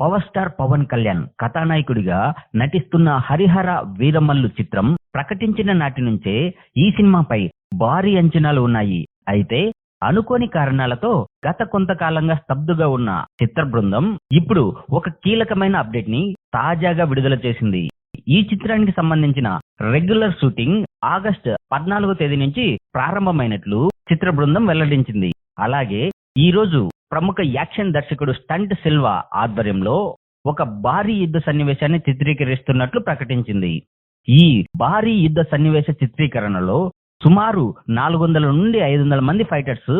Power star Pawan Kalyan కథానాయకుడిగా నటిస్తున్న హరిహర వీరమల్లు చిత్రం ప్రకటించిన నాటి నుంచే ఈ సినిమాపై భారీ అంచనాలు ఉన్నాయి. అయితే అనుకోని కారణాలతో గత కొంతకాలంగా స్తబ్దుగా ఉన్న చిత్ర బృందం ఇప్పుడు ఒక కీలకమైన అప్డేట్ని తాజాగా విడుదల చేసింది. ఈ చిత్రానికి సంబంధించిన రెగ్యులర్ షూటింగ్ ఆగస్ట్ పద్నాలుగో తేదీ నుంచి ప్రారంభమైనట్లు చిత్ర బృందం వెల్లడించింది. అలాగే ఈ రోజు ప్రముఖ యాక్షన్ దర్శకుడు స్టంట్ సిల్వా ఆధ్వర్యంలో ఒక భారీ యుద్ధ సన్నివేశాన్ని చిత్రీకరిస్తున్నట్లు ప్రకటించింది. ఈ భారీ యుద్ధ సన్నివేశ చిత్రీకరణలో సుమారు నాలుగు వందల నుండి ఐదు వందల మంది ఫైటర్స్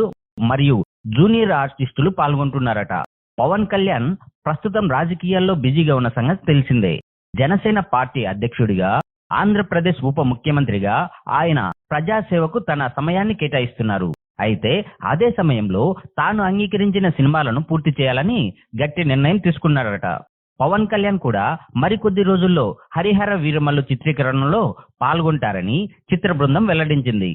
మరియు జూనియర్ ఆర్టిస్టులు పాల్గొంటున్నారట. పవన్ కళ్యాణ్ ప్రస్తుతం రాజకీయాల్లో బిజీగా ఉన్న సంగతి తెలిసిందే. జనసేన పార్టీ అధ్యక్షుడిగా ఆంధ్రప్రదేశ్ ఉప ముఖ్యమంత్రిగా ఆయన ప్రజాసేవకు తన సమయాన్ని కేటాయిస్తున్నారు. అయితే అదే సమయంలో తాను అంగీకరించిన సినిమాలను పూర్తి చేయాలని గట్టి నిర్ణయం తీసుకున్నాడట. పవన్ కళ్యాణ్ కూడా మరికొద్ది రోజుల్లో హరిహర వీరమల్లు చిత్రీకరణలో పాల్గొంటారని చిత్ర బృందం వెల్లడించింది.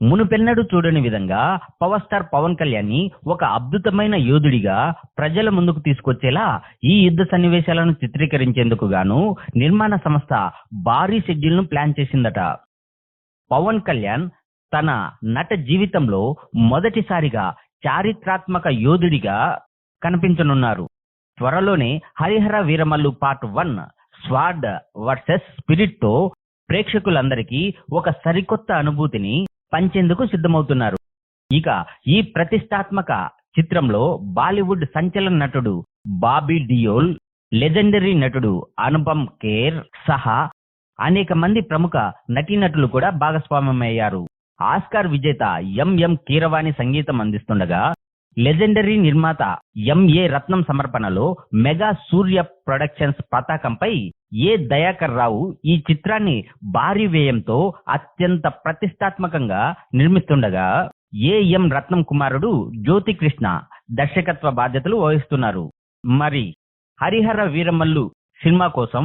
మునుపెన్నడు చూడని విధంగా పవర్ స్టార్ పవన్ కళ్యాణ్ని ఒక అద్భుతమైన యోధుడిగా ప్రజల ముందుకు తీసుకొచ్చేలా ఈ యుద్ధ సన్నివేశాలను చిత్రీకరించేందుకు గాను నిర్మాణ సంస్థ భారీ షెడ్యూల్ను ప్లాన్ చేసిందట. పవన్ కళ్యాణ్ తన నట జీవితంలో మొదటిసారిగా చారిత్రాత్మక యోధుడిగా కనిపించనున్నారు. త్వరలోనే Harihara Veeramallu part one sword versus స్పిరిట్తో ప్రేక్షకులందరికీ ఒక సరికొత్త అనుభూతిని పంచేందుకు సిద్ధమవుతున్నారు. ఇక ఈ ప్రతిష్టాత్మక చిత్రంలో బాలీవుడ్ సంచలన నటుడు బాబీ డియోల్ లెజెండరీ నటుడు అనుపమ్ ఖేర్ సహా అనేక మంది ప్రముఖ నటీనటులు కూడా భాగస్వామ్యమయ్యారు. ఆస్కార్ విజేత ఎంఎం కీరవాణి సంగీతం అందిస్తుండగా లెజెండరీ నిర్మాత ఎంఏ రత్నం సమర్పణలో మెగా సూర్య ప్రొడక్షన్స్ పతాకంపై ఏ దయాకర్ రావు ఈ చిత్రాన్ని భారీ వ్యయంతో అత్యంత ప్రతిష్టాత్మకంగా నిర్మిస్తుండగా ఏఎం రత్నం కుమారుడు జ్యోతి కృష్ణ దర్శకత్వ బాధ్యతలు వహిస్తున్నారు. మరి హరిహర వీరమల్లు సినిమా కోసం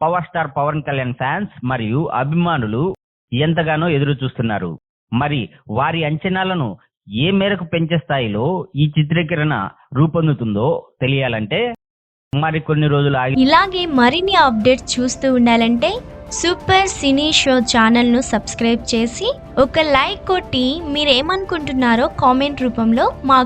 power star Pawan Kalyan fans మరియు అభిమానులు ఎంతగానో ఎదురు చూస్తున్నారు మరి వారి అంచనాలను ఏ మేరకు పెంచే స్థాయిలో ఈ చిత్రీకరణ రూపొందుతుందో తెలియాలంటే మరి కొన్ని రోజులు ఆగి ఇలాగే మరిన్ని అప్డేట్స్ చూస్తూ ఉండాలంటే సూపర్ సినీ షో ఛానల్ను సబ్స్క్రైబ్ చేసి ఒక లైక్ కొట్టి మీరేమనుకుంటున్నారో కామెంట్ రూపంలో మాకు